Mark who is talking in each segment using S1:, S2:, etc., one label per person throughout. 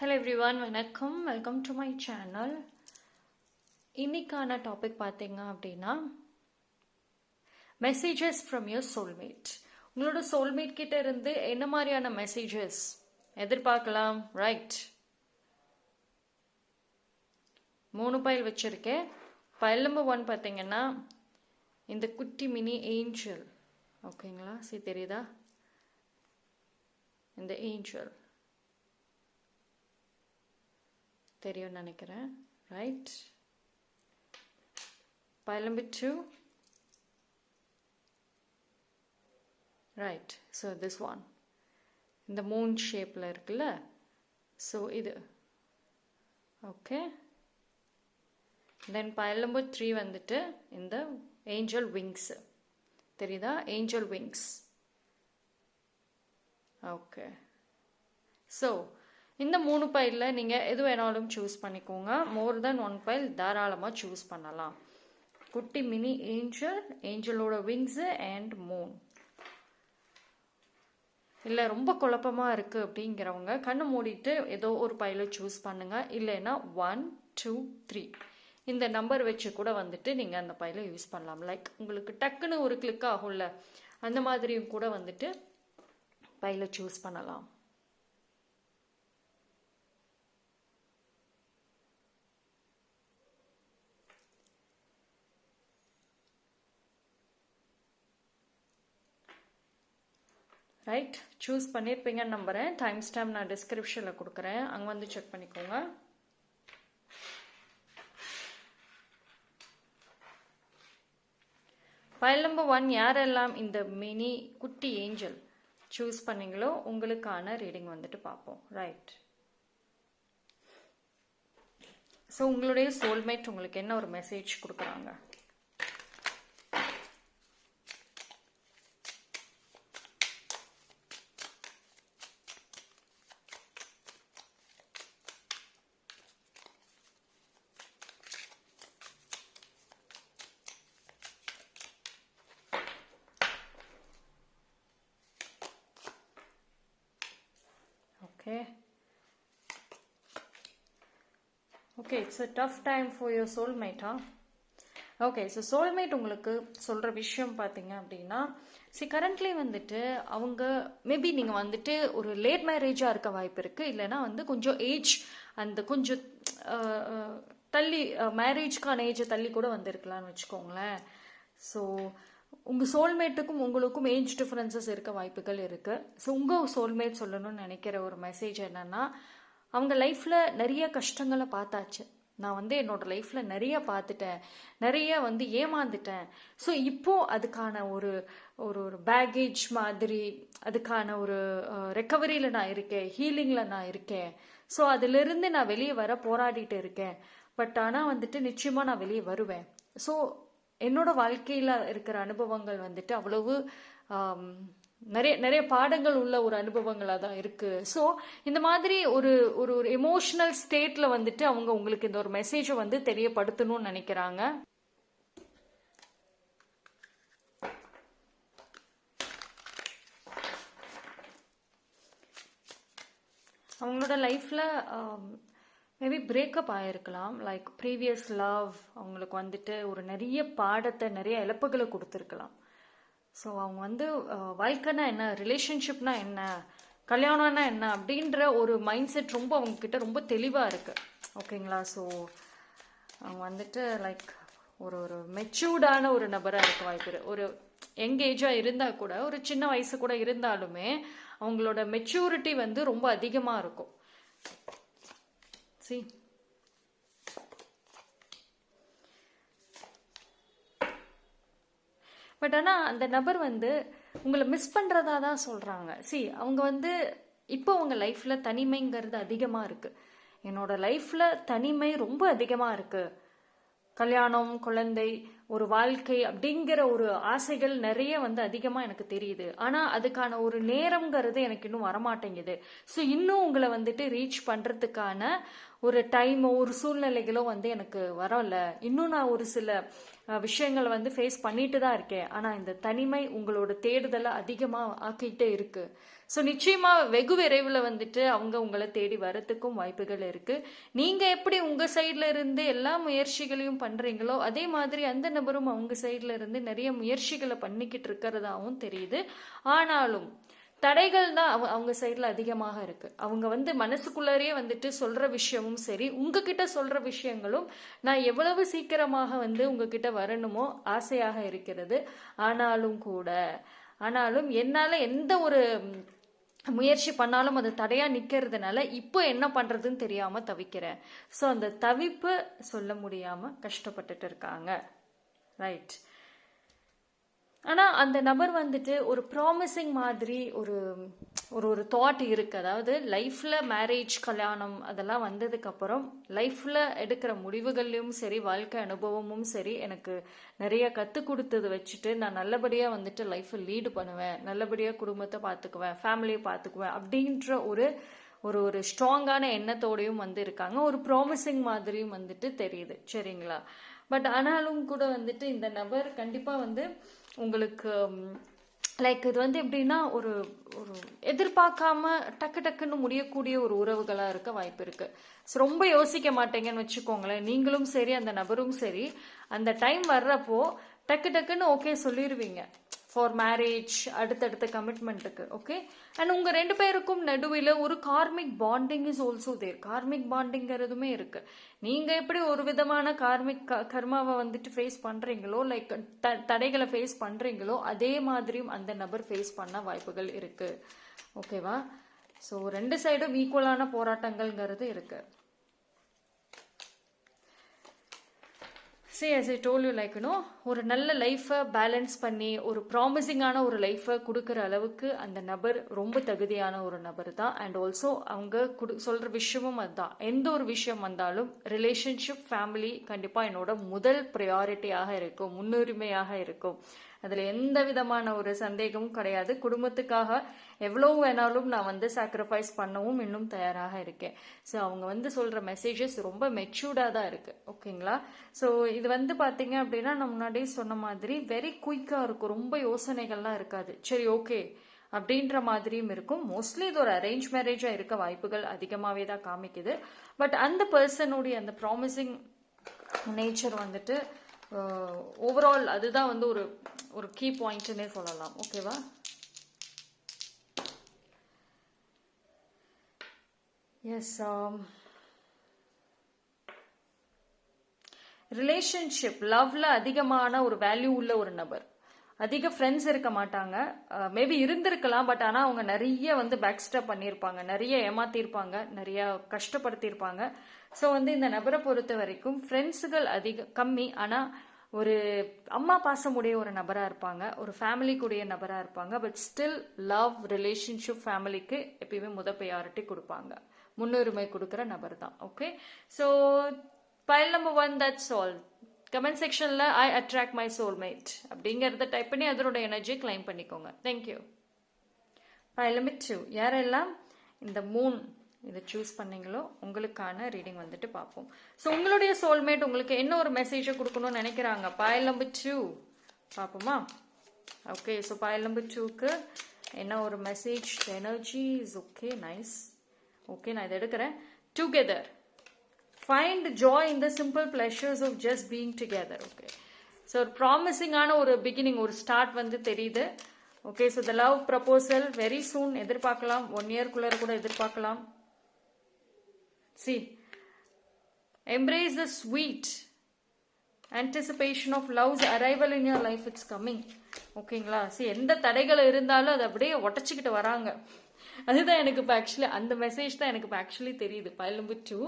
S1: Hello everyone வணக்கம். Welcome to my channel இன்னைக்கான topic பார்த்தீங்க அப்படின்னா மெசேஜஸ் ஃப்ரம் யுவர் சோல்மேட் உங்களோட சோல்மேட் கிட்ட இருந்து என்ன மாதிரியான மெசேஜஸ் எதிர்பார்க்கலாம்? ரைட் மூணு பைல் வச்சுருக்கேன். பைல் நம்பர் ஒன் பார்த்தீங்கன்னா இந்த குட்டி மினி ஏஞ்சல். ஓகேங்களா சரி தெரியுதா? இந்த ஏஞ்சல். தெரியும்னு நினைக்கிறேன். Right pile two right so this one இந்த மூன் ஷேப்பில் இருக்குல்ல? ஸோ இது. Okay then pile number three வந்துட்டு இந்த ஏஞ்சல் விங்ஸ் தெரியுதா? ஏஞ்சல் விங்ஸ் ஓகே ஸோ இந்த மூணு பைலில் நீங்கள் எது வேணாலும் சூஸ் பண்ணிக்கோங்க. மோர் தென் ஒன் பைல் தாராளமாக சூஸ் பண்ணலாம். குட்டி மினி ஏஞ்சல் ஏஞ்சலோட விங்ஸு அண்ட் மூன் இல்லை ரொம்ப குழப்பமாக இருக்குது அப்படிங்கிறவங்க கண்ணை மூடிட்டு ஏதோ ஒரு பையில சூஸ் பண்ணுங்கள் இல்லைன்னா ஒன் டூ த்ரீ இந்த நம்பர் வச்சு கூட வந்துட்டு நீங்கள் அந்த பையில யூஸ் பண்ணலாம். லைக் உங்களுக்கு டக்குன்னு ஒரு கிளிக் ஆகும்ல அந்த மாதிரியும் கூட வந்துட்டு பையில சூஸ் பண்ணலாம். ரைட் சூஸ் பண்ணியிருப்பீங்கன்னு நம்புகிறேன் டைம் ஸ்டாம்ப் நான் டிஸ்கிரிப்ஷனில் கொடுக்குறேன். அங்கே வந்து செக் பண்ணிக்கோங்க. ஃபைல் நம்பர் ஒன் யாரெல்லாம் இந்த மினி குட்டி ஏஞ்சல் சூஸ் பண்ணீங்களோ உங்களுக்கான ரீடிங் வந்துட்டு பார்ப்போம். ரைட் ஸோ உங்களுடைய சோல்மேட் உங்களுக்கு என்ன ஒரு மெசேஜ் கொடுக்குறாங்க Okay. It's a tough time for your சோல்மேட்டா okay so soulmate உங்களுக்கு சொல்கிற விஷயம் பார்த்தீங்க அப்படின்னா சி கரண்ட்லி வந்துட்டு அவங்க மேபி நீங்கள் வந்துட்டு ஒரு லேட் மேரேஜாக இருக்க வாய்ப்பு இருக்குது இல்லைன்னா வந்து கொஞ்சம் ஏஜ் அந்த கொஞ்சம் தள்ளி மேரேஜ்க்கான ஏஜை தள்ளி கூட வந்திருக்கலாம்னு வச்சுக்கோங்களேன். ஸோ உங்கள் சோல்மேட்டுக்கும் உங்களுக்கும் ஏஜ் டிஃப்ரென்சஸ் இருக்க வாய்ப்புகள் இருக்குது ஸோ உங்கள் சோல்மேட் சொல்லணும்னு நினைக்கிற ஒரு மெசேஜ் என்னென்னா அவங்க லைஃப்பில் நிறைய கஷ்டங்களை பார்த்தாச்சு. நான் வந்து என்னோட லைஃப்பில் நிறைய பார்த்துட்டேன். நிறைய வந்து ஏமாந்துட்டேன். ஸோ இப்போது அதுக்கான ஒரு ஒரு ஒரு பேகேஜ் மாதிரி அதுக்கான ஒரு ரெக்கவரியில் நான் இருக்கேன். ஹீலிங்கில் நான் இருக்கேன். ஸோ அதிலிருந்து நான் வெளியே வர போராடிட்டு இருக்கேன். பட் ஆனால் வந்துட்டு நிச்சயமாக நான் வெளியே வருவேன். ஸோ என்னோட வாழ்க்கையில் இருக்கிற அனுபவங்கள் வந்துட்டு அவ்வளவு நிறைய நிறைய பாடங்கள் உள்ள ஒரு அனுபவங்களாக தான் இருக்குது ஸோ இந்த மாதிரி ஒரு ஒரு ஒரு எமோஷ்னல் ஸ்டேட்டில் வந்துட்டு அவங்க உங்களுக்கு இந்த ஒரு மெசேஜை வந்து தெரியப்படுத்தணும்னு நினைக்கிறாங்க. அவங்களோட லைஃப்பில் மேபி பிரேக்கப் ஆகிருக்கலாம் லைக் ப்ரீவியஸ் லவ் அவங்களுக்கு வந்துட்டு ஒரு நிறைய பாடத்தை நிறைய இழப்புகளை கொடுத்துருக்கலாம். ஸோ அவங்க வந்து வாழ்க்கைனா என்ன? ரிலேஷன்ஷிப்னா என்ன? கல்யாணம்னா என்ன? அப்படின்ற ஒரு மைண்ட் செட் ரொம்ப அவங்கக்கிட்ட ரொம்ப தெளிவாக இருக்குது ஓகேங்களா ஸோ அவங்க வந்துட்டு லைக் ஒரு ஒரு மெச்சூர்டான ஒரு நபராக இருக்க வாய்ப்பு ஒரு யங் ஏஜாக இருந்தால் கூட ஒரு சின்ன வயசு கூட இருந்தாலுமே அவங்களோட மெச்சூரிட்டி வந்து ரொம்ப அதிகமாக இருக்கும். சி பட் ஆனால் அந்த நபர் வந்து உங்களை மிஸ் பண்ணுறதா தான் சொல்கிறாங்க சி அவங்க வந்து இப்போ அவங்க லைஃப்பில் தனிமைங்கிறது அதிகமாக இருக்குது என்னோடய லைஃப்பில் தனிமை ரொம்ப அதிகமாக இருக்குது கல்யாணம் குழந்தை ஒரு வாழ்க்கை அப்படிங்கிற ஒரு ஆசைகள் நிறைய வந்து அதிகமாக எனக்கு தெரியுது. ஆனால் அதுக்கான ஒரு நேரம்ங்கிறது எனக்கு இன்னும் வரமாட்டேங்குது. ஸோ இன்னும் உங்களை வந்துட்டு ரீச் பண்ணுறதுக்கான ஒரு டைமோ ஒரு சூழ்நிலைகளோ வந்து எனக்கு வரல. இன்னும் நான் ஒரு சில விஷயங்களை வந்து ஃபேஸ் பண்ணிட்டு தான் இருக்கேன். ஆனால் இந்த தனிமை உங்களோட தேடுதலை அதிகமாக ஆக்கிட்டே இருக்குது ஸோ நிச்சயமாக வெகு விரைவில் வந்துட்டு அவங்க உங்களை தேடி வரத்துக்கும் வாய்ப்புகள் இருக்குது நீங்கள் எப்படி உங்கள் சைடில் இருந்து எல்லா முயற்சிகளையும் பண்ணுறீங்களோ அதே மாதிரி அந்த நபரும் அவங்க சைடில் இருந்து நிறைய முயற்சிகளை பண்ணிக்கிட்டு இருக்கிறதாவும் தெரியுது. ஆனாலும் தடைகள் தான் அவ- அவங்க சைடில் அதிகமாக இருக்குது அவங்க வந்து மனசுக்குள்ளாரே வந்துட்டு சொல்கிற விஷயமும் சரி உங்ககிட்ட சொல்கிற விஷயங்களும் நான் எவ்வளவு சீக்கிரமாக வந்து உங்ககிட்ட வரணுமோ ஆசையாக இருக்கிறது. ஆனாலும் கூட ஆனாலும் என்னால் எந்த ஒரு முயற்சி பண்ணாலும் அது தடையாக நிற்கிறதுனால இப்போ என்ன பண்ணுறதுன்னு தெரியாமல் தவிக்கிறேன். ஸோ அந்த தவிப்பு சொல்ல முடியாமல் கஷ்டப்பட்டுட்டு இருக்காங்க. ரைட் ஆனால் அந்த நபர் வந்துட்டு ஒரு ப்ராமிசிங் மாதிரி ஒரு ஒரு ஒரு தாட் இருக்குது அதாவது லைஃப்பில் மேரேஜ் கல்யாணம் அதெல்லாம் வந்ததுக்கப்புறம் லைஃப்பில் எடுக்கிற முடிவுகள்லையும் சரி வாழ்க்கை அனுபவமும் சரி எனக்கு நிறைய கற்றுக் கொடுத்தது வச்சுட்டு நான் நல்லபடியாக வந்துட்டு லைஃப்பை லீடு பண்ணுவேன். நல்லபடியாக குடும்பத்தை பார்த்துக்குவேன் ஃபேமிலியை பார்த்துக்குவேன் அப்படின்ற ஒரு ஒரு ஒரு ஸ்ட்ராங்கான எண்ணத்தோடையும் வந்து இருக்காங்க. ஒரு ப்ராமிசிங் மாதிரியும் வந்துட்டு தெரியுது. சரிங்களா? பட் ஆனாலும் கூட வந்துட்டு இந்த நபர் கண்டிப்பாக வந்து உங்களுக்கு லைக் இது வந்து எப்படின்னா ஒரு ஒரு எதிர்பார்க்காம டக்கு டக்குன்னு முடியக்கூடிய ஒரு உறவுகளாக இருக்க வாய்ப்பு இருக்குது ஸோ ரொம்ப யோசிக்க மாட்டேங்கன்னு வச்சுக்கோங்களேன். நீங்களும் சரி அந்த நபரும் சரி அந்த டைம் வர்றப்போ டக்கு டக்குன்னு ஓகே சொல்லிடுவீங்க ஃபார் மேரேஜ் அடுத்தடுத்த கமிட்மெண்ட்டுக்கு ஓகே அண்ட் உங்கள் ரெண்டு பேருக்கும் நடுவில் ஒரு karmic bonding is also there karmic பாண்டிங்கிறதுமே இருக்குது நீங்கள் எப்படி ஒரு விதமான கார்மிக் க- கர்மாவை வந்துட்டு ஃபேஸ் பண்ணுறீங்களோ லைக் த தடைகளை ஃபேஸ் பண்ணுறீங்களோ அதே மாதிரியும் அந்த நபர் ஃபேஸ் பண்ண வாய்ப்புகள் இருக்குது ஓகேவா ஸோ ரெண்டு சைடும் ஈக்குவலான போராட்டங்கள்ங்கிறது இருக்குது see as I told you like you know ஒரு நல்ல லைஃப்பை பேலன்ஸ் பண்ணி ஒரு ப்ராமிசிங்கான ஒரு லைஃப்பை கொடுக்குற அளவுக்கு அந்த நபர் ரொம்ப தகுதியான ஒரு நபர் தான். அண்ட் ஆல்சோ அவங்க குடு சொல்கிற விஷயமும் அதுதான். எந்த ஒரு விஷயம் வந்தாலும் ரிலேஷன்ஷிப் ஃபேமிலி கண்டிப்பாக என்னோட முதல் ப்ரையாரிட்டியாக இருக்கும் முன்னுரிமையாக இருக்கும். அதில் எந்த விதமான ஒரு சந்தேகமும் கிடையாது. குடும்பத்துக்காக எவ்வளோ வேணாலும் நான் வந்து சாக்ரிஃபைஸ் பண்ணவும் இன்னும் தயாராக இருக்கேன். ஸோ அவங்க வந்து சொல்கிற மெசேஜஸ் ரொம்ப மெச்சூர்டாக தான் இருக்குது ஓகேங்களா ஸோ இது வந்து பார்த்தீங்க அப்படின்னா நான் முன்னாடியே சொன்ன மாதிரி வெரி குயிக்காக இருக்கும். ரொம்ப யோசனைகள்லாம் இருக்காது. சரி ஓகே அப்படின்ற மாதிரியும் இருக்கும். மோஸ்ட்லி இது ஒரு அரேஞ்ச் மேரேஜாக இருக்க வாய்ப்புகள் அதிகமாகவே தான் காமிக்குது. பட் அந்த பர்சனுடைய அந்த ப்ராமிசிங் நேச்சர் வந்துட்டு Uh, ஓவரால் அதுதான் வந்து ஒரு ஒரு கீ பாயிண்ட்னே சொல்லலாம். ஓகேவா எஸ் ரிலேஷன்ஷிப் லவ்ல அதிகமான ஒரு வேல்யூ உள்ள ஒரு நபர். அதிக ஃப்ரெண்ட்ஸ் இருக்க மாட்டாங்க. மேபி இருந்திருக்கலாம் பட் ஆனால் அவங்க நிறைய வந்து பேக் ஸ்டெப் பண்ணியிருப்பாங்க. நிறைய ஏமாத்திருப்பாங்க நிறைய கஷ்டப்படுத்தியிருப்பாங்க. ஸோ வந்து இந்த நபரை பொறுத்த வரைக்கும் ஃப்ரெண்ட்ஸுகள் அதிக கம்மி. ஆனால் ஒரு அம்மா பாசமுடைய ஒரு நபராக இருப்பாங்க. ஒரு ஃபேமிலிக்குடைய நபராக இருப்பாங்க. பட் ஸ்டில் லவ் ரிலேஷன்ஷிப் ஃபேமிலிக்கு எப்பயுமே முத ப்ரையாரிட்டி கொடுப்பாங்க. முன்னுரிமை கொடுக்குற நபர் தான் okay so pile number one that's all comment செக்ஷனில் ஐ அட்ராக்ட் மை சோல்மேட் அப்படிங்கிறத டைப் பண்ணி அதனோட எனர்ஜியை கிளைம் பண்ணிக்கோங்க. தேங்க்யூ ஐ லிமிட் டூ யாரெல்லாம் இந்த மூன் இதை சூஸ் பண்ணீங்களோ உங்களுக்கான ரீடிங் வந்துட்டு பார்ப்போம். ஸோ உங்களுடைய சோல்மேட் உங்களுக்கு என்ன ஒரு மெசேஜை கொடுக்கணும்னு நினைக்கிறாங்க? பாயல் நம்பர் டூ பார்ப்போமா? ஓகே ஸோ பாயல் நம்பர் டூக்கு என்ன ஒரு message energy is okay nice okay நான் இதை எடுக்கிறேன். Together find joy in the simple pleasures of just being together okay so ஒரு ப்ராமிசிங்கான ஒரு பிகினிங் ஒரு ஸ்டார்ட் வந்து தெரியுது. Okay so the love proposal very soon எதிர்பார்க்கலாம். ஒன் இயர்க்குள்ளே கூட எதிர்பார்க்கலாம். See embrace the sweet anticipation of love's arrival in your life it's coming ஓகேங்களா சரி எந்த தடைகள் இருந்தாலும் அது அப்படியே உடச்சிக்கிட்டு வராங்க. அதுதான் எனக்கு இப்போ ஆக்சுவலி அந்த மெசேஜ் தான் எனக்கு இப்போ ஆக்சுவலி தெரியுது. பயிலும்பு டூ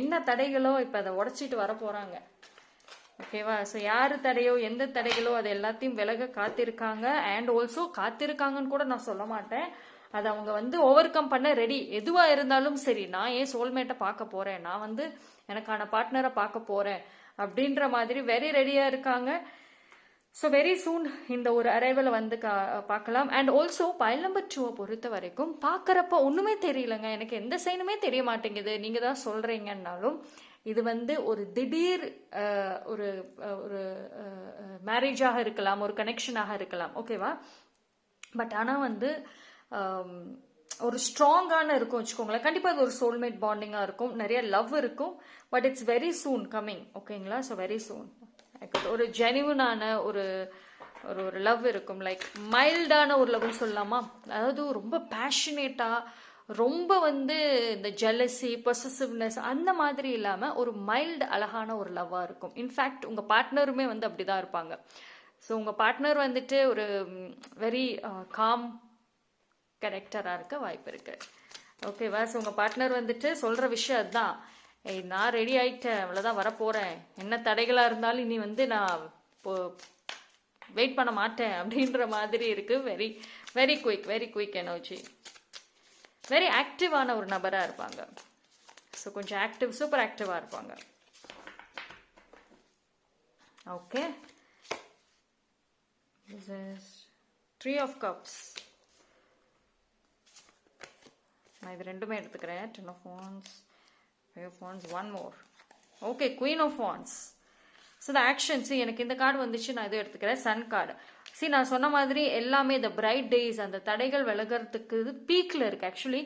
S1: என்ன தடைகளோ இப்போ அதை உடச்சிட்டு வர போகிறாங்க ஓகேவா ஸோ யார் தடையோ எந்த தடைகளோ அது எல்லாத்தையும் விலக காத்திருக்காங்க. அண்ட் ஆல்சோ காத்திருக்காங்கன்னு கூட நான் சொல்ல மாட்டேன். அதை அவங்க வந்து ஓவர் கம் பண்ண ரெடி எதுவாக இருந்தாலும் சரி நான் ஏன் சோல்மேட்டை பார்க்க போகிறேன் நான் வந்து எனக்கான பார்ட்னரை பார்க்க போகிறேன் அப்படின்ற மாதிரி வெரி ரெடியாக இருக்காங்க. ஸோ வெரி சூன் இந்த ஒரு அரைவலை வந்து கா பார்க்கலாம். அண்ட் ஆல்சோ பயல் நம்பர் டூவை பொறுத்த வரைக்கும் பார்க்குறப்ப ஒன்றுமே தெரியலங்க. எனக்கு எந்த சைனுமே தெரிய மாட்டேங்குது. நீங்கள் தான் சொல்கிறீங்கன்னாலும் இது வந்து ஒரு திடீர் ஒரு ஒரு மேரேஜாக இருக்கலாம். ஒரு கனெக்ஷனாக இருக்கலாம். ஓகேவா பட் ஆனால் வந்து ஒரு ஸ்ட்ராங்கான இருக்கும் வச்சுக்கோங்களேன். கண்டிப்பாக அது ஒரு சோல்மேட் பாண்டிங்காக இருக்கும். நிறைய லவ் இருக்கும். But it's very soon coming ஓகேங்களா ஸோ வெரி சூன் ஒரு ஜெனிவனான ஒரு ஒரு ஒரு லவ் இருக்கும். லைக் மைல்டான ஒரு லவ்னு சொல்லலாமா? அதாவது ரொம்ப பேஷனேட்டாக ரொம்ப வந்து இந்த ஜெலசி பொசசிவ்னஸ் அந்த மாதிரி இல்லாமல் ஒரு மைல்டு அழகான ஒரு லவ்வாக இருக்கும். இன்ஃபேக்ட் உங்கள் பார்ட்னருமே வந்து அப்படி தான் இருப்பாங்க. ஸோ உங்கள் பார்ட்னர் வந்துட்டு ஒரு வெரி காம் கேரக்டராக இருக்க வாய்ப்பு இருக்குது ஓகேவா ஸோ உங்கள் பார்ட்னர் வந்துட்டு சொல்கிற விஷயம் அதுதான். நான் ரெடி ஆயிட்டேன். அவ்வளோதான் வரப்போகிறேன் என்ன தடைகளாக இருந்தாலும் இனி வந்து நான் இப்போ வெயிட் பண்ண மாட்டேன் அப்படின்ற மாதிரி இருக்குது very very quick very quick energy. Very ஆக்டிவான ஒரு நபராக இருப்பாங்க. ஸோ கொஞ்சம் ஆக்டிவ் சூப்பர் ஆக்டிவாக இருப்பாங்க. ஓகே த்ரீ ஆஃப் கப்ஸ் நான் இது ரெண்டுமே எடுத்துக்கிறேன். Ten of wands Five of Wands, one more. Okay, Queen of Wands. So the actions எனக்கு இந்த கார்டு வந்துச்சு நான் இதை எடுத்துக்கிறேன். சன் கார்டு சி நான் சொன்ன மாதிரி எல்லாமே இந்த பிரைட் டேஸ் அந்த தடைகள் விலகிறதுக்கு இது பீக்கில் இருக்குது ஆக்சுவலி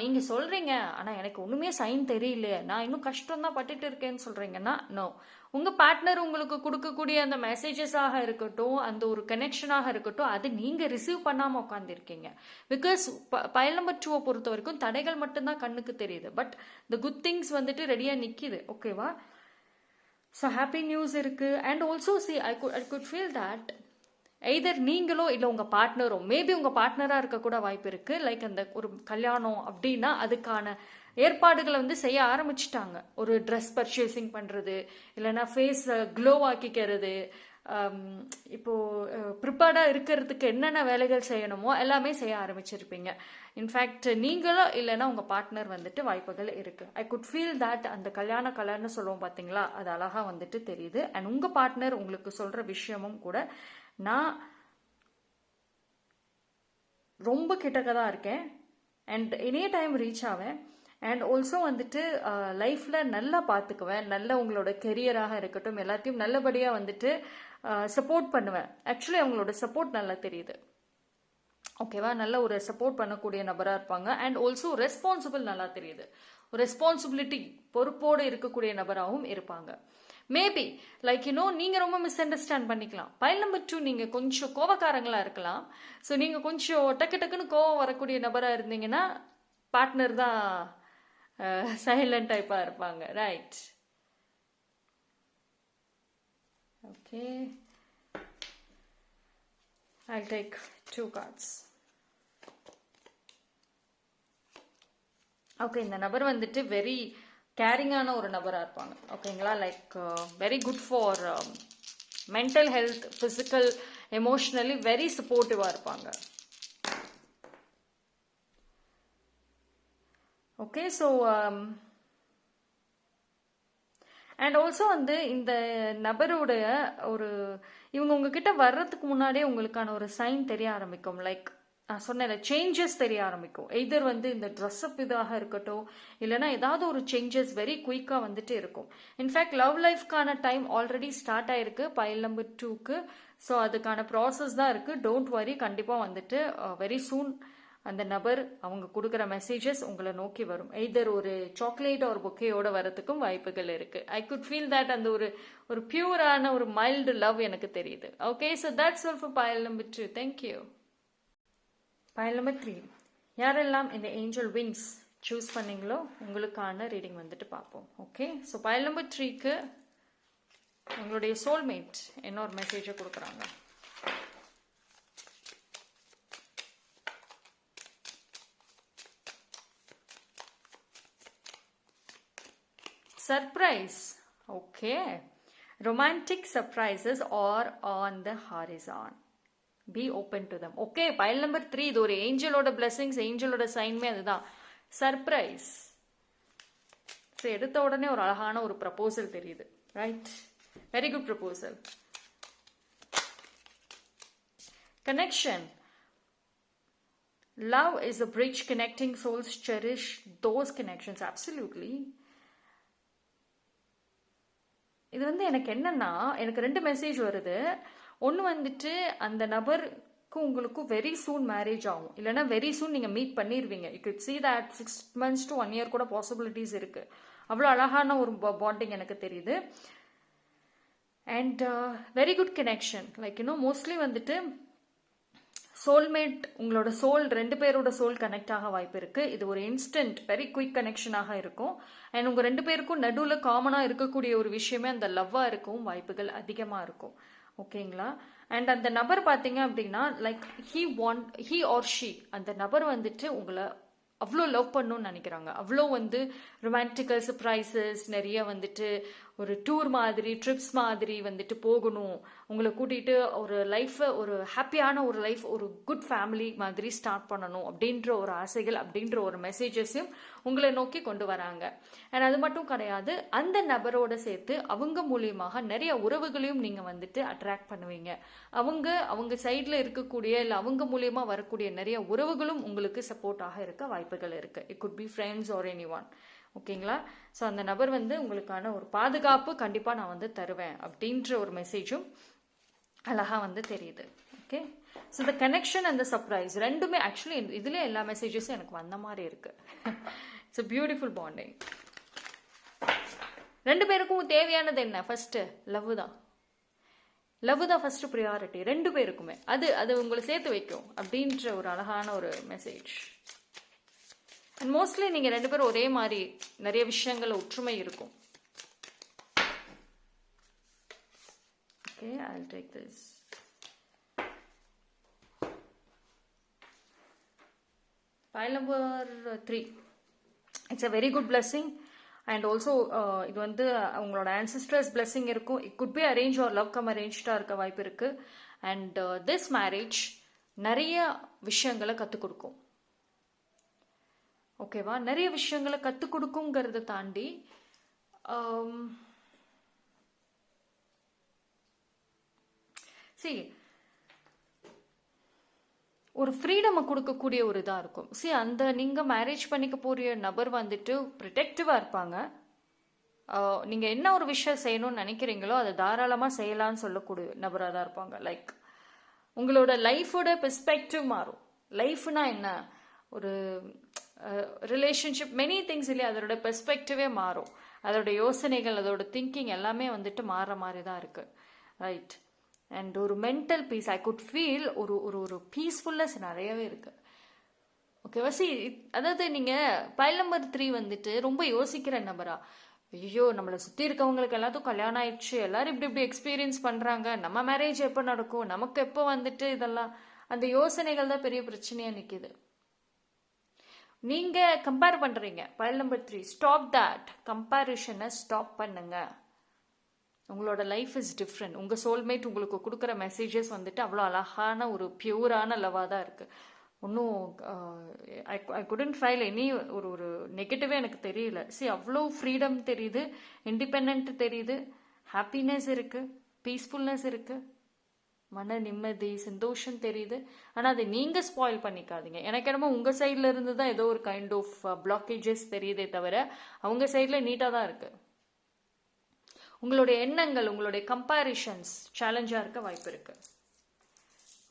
S1: நீங்கள் சொல்கிறீங்க ஆனால் எனக்கு ஒன்றுமே சைன் தெரியல நான் இன்னும் கஷ்டம் தான் பட்டுட்டு இருக்கேன்னு சொல்கிறீங்கன்னா நோ உங்கள் பார்ட்னர் உங்களுக்கு கொடுக்கக்கூடிய அந்த மெசேஜஸாக இருக்கட்டும் அந்த ஒரு கனெக்ஷனாக இருக்கட்டும் அது நீங்கள் ரிசீவ் பண்ணாமல் உட்காந்துருக்கீங்க பிகாஸ் பயல் நம்பர் டூவை பொறுத்த வரைக்கும் தடைகள் மட்டும்தான் கண்ணுக்கு தெரியுது. பட் இந்த குட் திங்ஸ் வந்துட்டு ரெடியாக நிற்கிது ஓகேவா ஸோ ஹாப்பி நியூஸ் இருக்குது and also see I could I could feel that either நீங்களோ இல்லை உங்கள் பார்ட்னரோ மேபி உங்கள் பார்ட்னராக இருக்க கூட வாய்ப்பு இருக்குது லைக் அந்த ஒரு கல்யாணம் அப்படின்னா அதுக்கான ஏற்பாடுகளை வந்து செய்ய ஆரம்பிச்சிட்டாங்க. ஒரு ட்ரெஸ் பர்ச்சேசிங் பண்ணுறது இல்லைன்னா ஃபேஸை க்ளோ ஆக்கிக்கிறது இப்போ ப்ரிப்பேர்டாக இருக்கிறதுக்கு என்னென்ன வேலைகள் செய்யணுமோ எல்லாமே செய்ய ஆரம்பிச்சிருப்பீங்க. இன்ஃபேக்ட் நீங்களோ இல்லைன்னா உங்கள் பார்ட்னர் வந்துட்டு வாய்ப்புகள் இருக்குது ஐ குட் ஃபீல் தட் அந்த கல்யாண கலர்னு சொல்லுவோம் பார்த்தீங்களா அது அழகாக வந்துட்டு தெரியுது. அண்ட் உங்கள் பார்ட்னர் உங்களுக்கு சொல்கிற விஷயமும் கூட நான் ரொம்ப கிட்டக்க தான் இருக்கேன். அண்ட் எனி டைம் ரீச் ஆவேன். அண்ட் ஆல்சோ வந்துட்டு லைஃப்பில் நல்லா பார்த்துக்குவேன் நல்ல உங்களோட கெரியராக இருக்கட்டும் எல்லாத்தையும் நல்லபடியாக வந்துட்டு சப்போர்ட் பண்ணுவேன். ஆக்சுவலி அவங்களோட சப்போர்ட் நல்லா தெரியுது. ஓகேவா நல்ல ஒரு சப்போர்ட் பண்ணக்கூடிய நபராக இருப்பாங்க. அண்ட் ஆல்சோ ரெஸ்பான்சிபிள் நல்லா தெரியுது. ஒரு ரெஸ்பான்சிபிலிட்டி பொறுப்போடு இருக்கக்கூடிய நபராகவும் இருப்பாங்க. மேபி லைக் யூனோ நீங்கள் ரொம்ப மிஸ் அண்டர்ஸ்டாண்ட் பண்ணிக்கலாம். பைல் நம்பர் டூ நீங்கள் கொஞ்சம் கோவக்காரங்களாக இருக்கலாம். ஸோ நீங்கள் கொஞ்சம் டக்கு டக்குன்னு கோவம் வரக்கூடிய நபராக இருந்தீங்கன்னா பார்ட்னர் தான் சைலண்ட் டைப்பாக இருப்பாங்க. Right okay I take two cards okay இந்த நபர் வந்துட்டு வெரி கேரிங்கான ஒரு நபராக இருப்பாங்க. ஓகேங்களா like very good for mental health physical emotionally very சப்போர்ட்டிவாக இருப்பாங்க. ஓகே ஸோ அண்ட் ஆல்சோ வந்து இந்த நபருடைய ஒரு இவங்க உங்ககிட்ட வர்றதுக்கு முன்னாடியே உங்களுக்கான ஒரு சைன் தெரிய ஆரம்பிக்கும். லைக் நான் சொன்னேன் சேஞ்சஸ் தெரிய ஆரம்பிக்கும். எதர் வந்து இந்த ட்ரெஸ்அப் இதாக இருக்கட்டும் இல்லைனா ஏதாவது ஒரு சேஞ்சஸ் வெரி குயிக்காக வந்துட்டு இருக்கும். இன்ஃபேக்ட் லவ் லைஃப்க்கான டைம் ஆல்ரெடி ஸ்டார்ட் ஆயிருக்கு பைல் நம்பர் டூக்கு ஸோ அதுக்கான ப்ராசஸ் தான் இருக்குது டோன்ட் வரி கண்டிப்பாக வந்துட்டு uh, வெரி சூன் அந்த நபர் அவங்க கொடுக்குற மெசேஜஸ் உங்களை நோக்கி வரும். எய்தர் ஒரு சாக்லேட் ஒரு பொக்கையோட வரத்துக்கும் வாய்ப்புகள் இருக்கு. ஐ குட் ஃபீல் தட் அந்த ஒரு ஒரு பியூரான ஒரு மைல்டு லவ் எனக்கு தெரியுது. Okay so that's all for pile number two thank you pile number three யாரெல்லாம் இந்த ஏஞ்சல் விங்ஸ் சூஸ் பண்ணீங்களோ உங்களுக்கான ரீடிங் வந்துட்டு பார்ப்போம். ஓகே ஸோ பயல் நம்பர் த்ரீக்கு உங்களுடைய சோல்மேட் என்ன ஒரு மெசேஜை கொடுக்குறாங்க? Surprise okay romantic surprises are on the horizon be open to them okay pile number 3 இது ஒரு ஏஞ்சலோட blessings ஏஞ்சலோட சைன்மே அதுதான் சர்ப்ரைஸ் ஸோ எடுத்த உடனே ஒரு அழகான ஒரு ப்ரப்போசல் தெரியுது right very good proposal connection love is a bridge connecting souls cherish those connections absolutely இது வந்து எனக்கு என்னன்னா எனக்கு ரெண்டு மெசேஜ் வருது. ஒன்று வந்துட்டு அந்த நபருக்கும் உங்களுக்கும் வெரி சூன் மேரேஜ் ஆகும். இல்லைன்னா வெரி சூன் நீங்கள் மீட் பண்ணிடுவீங்க you could see that six months to one year கூட பாசிபிலிட்டிஸ் இருக்கு. அவ்வளோ அழகான ஒரு பாண்டிங் எனக்கு தெரியுது. And very good connection like இன்னும் மோஸ்ட்லி வந்துட்டு சோல்மேட் உங்களோட சோல் ரெண்டு பேரோட சோல் கனெக்ட் ஆக வாய்ப்பு இருக்கு. இது ஒரு இன்ஸ்டன்ட் வெரி குயிக் கனெக்ஷனாக இருக்கும். அண்ட் உங்க ரெண்டு பேருக்கும் நடுவில் காமனாக இருக்கக்கூடிய ஒரு விஷயமே அந்த லவ்வா இருக்கும் வாய்ப்புகள் அதிகமாக இருக்கும். ஓகேங்களா? அண்ட் அந்த நபர் பார்த்தீங்க அப்படின்னா like he want he or she அந்த நபர் வந்துட்டு உங்களை அவ்வளோ லவ் பண்ணணும்னு நினைக்கிறாங்க. அவ்வளோ வந்து ரொமான்டிக்கல் சர்ப்ரைசஸ் நிறைய வந்துட்டு ஒரு டூர் மாதிரி ட்ரிப்ஸ் மாதிரி வந்துட்டு போகணும். உங்களை கூட்டிகிட்டு ஒரு லைஃப்பை ஒரு ஹாப்பியான ஒரு லைஃப் ஒரு குட் ஃபேமிலி மாதிரி ஸ்டார்ட் பண்ணணும் அப்படின்ற ஒரு ஆசைகள் அப்படின்ற ஒரு மெசேஜஸையும் உங்களை நோக்கி கொண்டு வராங்க. அண்ட் அது மட்டும் கிடையாது அந்த நபரோட சேர்த்து அவங்க மூலியமாக நிறைய உறவுகளையும் நீங்கள் வந்துட்டு அட்ராக்ட் பண்ணுவீங்க. அவங்க அவங்க சைடில் இருக்கக்கூடிய இல்லை அவங்க மூலியமாக வரக்கூடிய நிறைய உறவுகளும் உங்களுக்கு சப்போர்ட்டாக இருக்க வாய்ப்புகள் இருக்குது it could be friends or anyone ஓகேங்களா? ஸோ அந்த நபர் வந்து உங்களுக்கான ஒரு பாதுகாப்பு கண்டிப்பாக நான் வந்து தருவேன் அப்படின்ற ஒரு மெசேஜும் அழகாக வந்து தெரியுது. Okay so the connection and the surprise ரெண்டுமே ஆக்சுவலி இதுலேயே எல்லா மெசேஜஸும் எனக்கு வந்த மாதிரி இருக்கு. இட்ஸ் அ பியூட்டிஃபுல் பாண்டிங் ரெண்டு பேருக்கும் தேவையானது என்ன? ஃபஸ்ட்டு லவ் தான். லவ் தான் ஃபஸ்ட்டு ப்ரியாரிட்டி ரெண்டு பேருக்குமே. அது அது உங்களை சேர்த்து வைக்கும் அப்படின்ற ஒரு அழகான ஒரு மெசேஜ் அண்ட் மோஸ்ட்லி நீங்கள் ரெண்டு பேரும் ஒரே மாதிரி நிறைய விஷயங்கள் ஒற்றுமை இருக்கும். Okay I take this pile number three it's a very good blessing and also இது வந்து uh, அவங்களோட ancestors blessing இருக்கும். It could be arrange or love cum அரேஞ்ச்டாக இருக்க வாய்ப்பு இருக்குது அண்ட் திஸ் மேரேஜ் நிறைய விஷயங்களை கற்றுக் கொடுக்கும். ஓகேவா நிறைய விஷயங்களை கற்றுக் கொடுக்குங்கிறத தாண்டி um, சி ஒரு ஃப்ரீடமை கொடுக்கக்கூடிய ஒரு இதாக இருக்கும். சி அந்த நீங்கள் மேரேஜ் பண்ணிக்க போகிற நபர் வந்துட்டு ப்ரிட்டெக்டிவாக இருப்பாங்க. நீங்கள் நீங்க என்ன ஒரு விஷயம் செய்யணும்னு நினைக்கிறீங்களோ அதை தாராளமாக செய்யலாம்னு சொல்லக்கூடிய நபராக தான் இருப்பாங்க. லைக் உங்களோட லைஃபோட பெர்ஸ்பெக்டிவ் மாறும். லைஃப்னா என்ன? ஒரு ரிலேஷன்ஷிப் மெனி திங்ஸ் இல்லையா? அதோட பெர்ஸ்பெக்டிவே மாறும். அதோட யோசனைகள் அதோட திங்கிங் எல்லாமே வந்துட்டு மாற மாதிரி தான் இருக்கு. ரைட் அண்ட் ஒரு mental peace I could feel ஒரு ஒரு ஒரு பீஸ்ஃபுல்னஸ் நிறையவே இருக்கு. ஓகேவா சி அதாவது நீங்கள் பைல் நம்பர் த்ரீ வந்துட்டு ரொம்ப யோசிக்கிற நபரா? ஐயோ நம்மளை சுற்றி இருக்கவங்களுக்கு எல்லாத்துக்கும் கல்யாணம் ஆயிடுச்சு எல்லாரும் இப்படி இப்படி எக்ஸ்பீரியன்ஸ் பண்ணுறாங்க நம்ம மேரேஜ் எப்போ நடக்கும் நமக்கு எப்போ வந்துட்டு இதெல்லாம்? அந்த யோசனைகள் தான் பெரிய பிரச்சனையாக நிற்கிது நீங்கள் கம்பேர் பண்ணுறீங்க pile number three stop that கம்பேரிஷனை stop பண்ணுங்கள் உங்களோட லைஃப் இஸ் டிஃப்ரெண்ட் உங்கள் சோல்மேட் உங்களுக்கு கொடுக்குற மெசேஜஸ் வந்துட்டு அவ்வளோ அழகான ஒரு பியூரான லவாக தான் இருக்குது ஒன்றும் ஐ குடன்ட் ஃபைல் எனி ஒரு ஒரு நெகட்டிவே எனக்கு தெரியல. சி அவ்வளோ ஃப்ரீடம் தெரியுது இண்டிபெண்ட் தெரியுது ஹாப்பினஸ் இருக்குது பீஸ்ஃபுல்னஸ் இருக்குது மன நிம்மதி சந்தோஷம் தெரியுது. ஆனால் அதை நீங்கள் ஸ்பாயில் பண்ணிக்காதீங்க. எனக்கு என்னமோ உங்கள் சைடில் இருந்து தான் ஏதோ ஒரு கைண்ட் ஆஃப் பிளாக்கேஜஸ் தெரியுதே தவிர அவங்க சைடில் நீட்டாக தான் இருக்குது உங்களுடைய எண்ணங்கள் உங்களுடைய கம்பேரிஷன்ஸ் சேலஞ்சாக இருக்க வாய்ப்பு இருக்கு.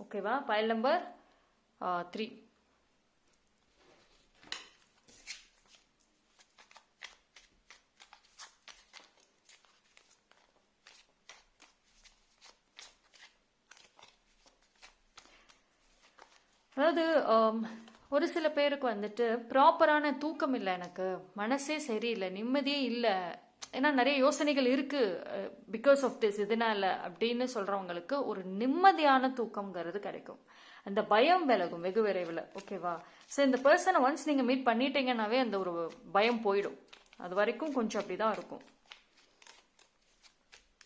S1: ஓகேவா பயல் நம்பர் த்ரீ அதாவது ஒரு சில பேருக்கு வந்துட்டு ப்ராப்பரான தூக்கம் இல்லை எனக்கு. மனசே சரியில்லை நிம்மதியே இல்லை ஏன்னா நிறைய யோசனைகள் இருக்கு பிகாஸ் ஆஃப் திஸ் இதனால அப்படின்னு சொல்றவங்களுக்கு ஒரு நிம்மதியான தூக்கம்ங்கிறது கிடைக்கும். அந்த பயம் விலகும் வெகு விரைவில். ஓகேவா ஸோ இந்த பர்சனை ஒன்ஸ் நீங்க மீட் பண்ணிட்டீங்கன்னாவே அந்த ஒரு பயம் போயிடும். அது வரைக்கும் கொஞ்சம் அப்படிதான் இருக்கும்.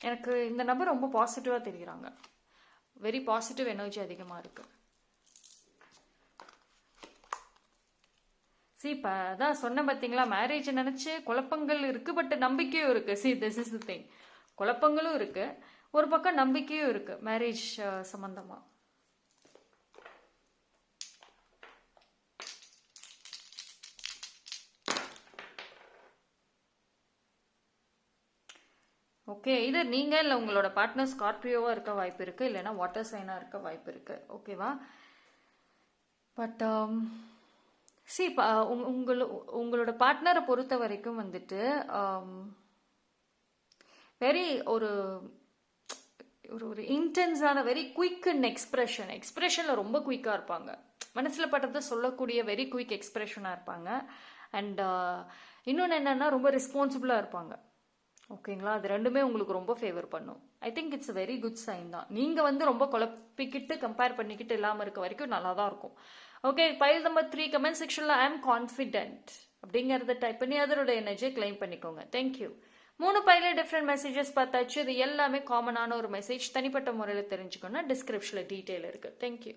S1: எனக்கு இந்த நபர் ரொம்ப பாசிட்டிவாக தெரிகிறாங்க வெரி பாசிட்டிவ் எனர்ஜி அதிகமாக இருக்குது சி இப்போ அதான் சொன்ன பார்த்தீங்களா மேரேஜ் நினச்சி குழப்பங்கள் இருக்குது பட் நம்பிக்கையும் இருக்குது see this is the thing குழப்பங்களும் இருக்குது ஒரு பக்கம் நம்பிக்கையும் இருக்குது மேரேஜ் சம்மந்தமாக ஓகே இது நீங்கள் இல்லை உங்களோட பார்ட்னர் ஸ்கார்பியோவாக இருக்க வாய்ப்பு இருக்குது இல்லைன்னா வாட்டர் சைனாக இருக்க வாய்ப்பு இருக்குது ஓகேவா பட் சி உங்கள உங்களோட பார்ட்னரை பொறுத்த வரைக்கும் வந்துட்டு um, வெரி ஒரு ஒரு ஒரு இன்டென்ஸான வெரி குயிக் இன் எக்ஸ்பிரஷன் எக்ஸ்பிரஷனில் ரொம்ப குயிக்காக இருப்பாங்க. மனசில் பட்டதை சொல்லக்கூடிய வெரி குயிக் எக்ஸ்பிரஷனாக இருப்பாங்க. அண்ட் இன்னொன்று என்னென்னா ரொம்ப ரெஸ்பான்சிபிளாக இருப்பாங்க. ஓகேங்களா? அது ரெண்டுமே உங்களுக்கு ரொம்ப ஃபேவர் பண்ணும். I think it's very good sign தான். நீங்கள் வந்து ரொம்ப குழப்பிக்கிட்டு கம்பேர் பண்ணிக்கிட்டு இல்லாமல் இருக்க வரைக்கும் நல்லா தான் இருக்கும். Okay pile number three comment செக்ஷனில் ஐ எம் கான்ஃபிடென்ட் அப்படிங்கிறத டைப் பண்ணி அதோட எனர்ஜியை கிளைம் பண்ணிக்கோங்க. தேங்க்யூ மூணு பையில டிஃப்ரெண்ட் மெசேஜஸ் பார்த்தாச்சு. இது எல்லாமே காமனான ஒரு மெசேஜ் தனிப்பட்ட முறையில் தெரிஞ்சுக்கணும்னா டிஸ்கிரிப்ஷனில் டீட்டெயில் இருக்குது தேங்க்யூ